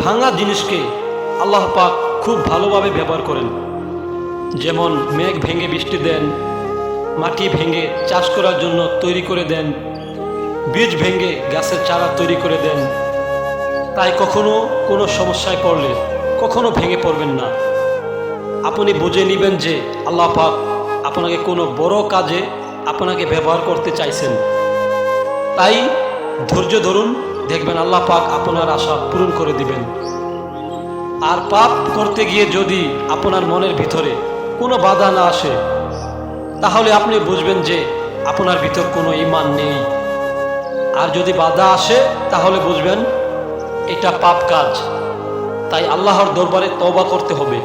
ভাঙা জিনিসকে আল্লাহ পাক খুব ভালোভাবে ব্যবহার করেন। যেমন মেঘ ভেঙে বৃষ্টি দেন, মাটি ভেঙে চাষ করার জন্য তৈরি করে দেন, বীজ ভেঙে গাছের চারা তৈরি করে দেন। তাই কখনো কোনো সমস্যায় পড়লে কখনো ভেঙে পড়বেন না। আপনি বুঝে নেবেন যে আল্লাহ পাক আপনাকে কোনো বড় কাজে আপনাকে ব্যবহার করতে চাইছেন। তাই ধৈর্য ধরুন, দেখবেন আল্লাহ পাক আপনার আশা পূরণ করে দিবেন। আর পাপ করতে গিয়ে যদি আপনার মনের ভিতরে কোনো বাধা না আসে, তাহলে আপনি বুঝবেন যে আপনার ভিতর কোনো ইমান নেই। আর যদি বাধা আসে, তাহলে বুঝবেন এটা পাপ কাজ। তাই আল্লাহর দরবারে তবা করতে হবে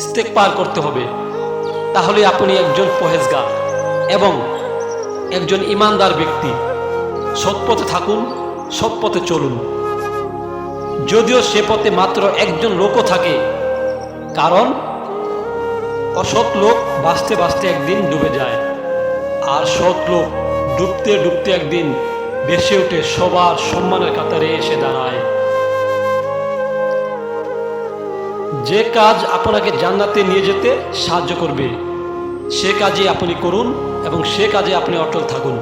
ইস্তেক পার করতে হবে। তাহলে আপনি একজন পহেজগার এবং একজন ইমানদার ব্যক্তি। সৎপথে থাকুন, সৎপথে চলুন। যদিও সে পথে মাত্র একজন লোকও থাকে, কারণ অসৎ লোক বাঁচতে বাঁচতে একদিন ডুবে যায়, আর সৎ লোক ডুবতে ডুবতে একদিন বেসে উঠে সবার সম্মানের কাতারে এসে দাঁড়ায়। যে কাজ আপনাকে জান্নাতে নিয়ে যেতে সাহায্য করবে, সে কাজই আপনি করুন এবং সে কাজে আপনি অটল থাকুন।